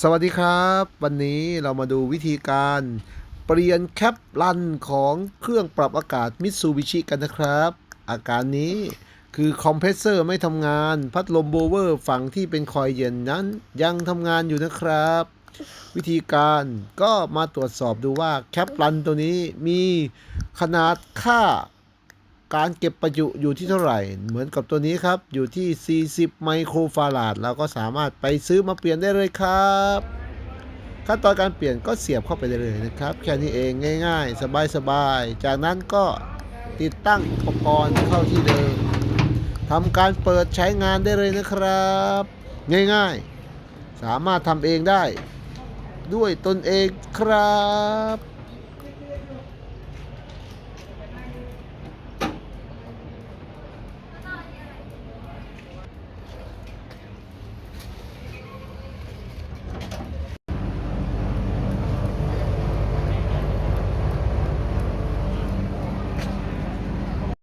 สวัสดีครับ วันนี้เรามาดูวิธีการเปลี่ยนแคปลันของเครื่องปรับอากาศมิตซูบิชิกันนะครับ อาการนี้คือคอมเพรสเซอร์ไม่ทำงาน พัดลมโบเวอร์ฝั่งที่เป็นคอยเย็นนั้นยังทำงานอยู่นะครับ วิธีการก็มาตรวจสอบดูว่าแคปลันตัวนี้มีขนาดค่า การเก็บประจุอยู่ที่เท่าไหร่ เหมือนกับตัวนี้ครับ อยู่ที่ 40 ไมโครฟาราดเราก็สามารถไปซื้อมาเปลี่ยนได้เลยครับ ขั้นตอนการเปลี่ยนก็เสียบเข้าไปได้เลยนะครับ แค่นี้เองง่าย ๆ สบายๆ จากนั้นก็ติดตั้งอุปกรณ์เข้าที่เดิมทำการเปิดใช้งานได้เลยนะครับ ง่ายๆ สามารถทำเองได้ ด้วยตนเองครับ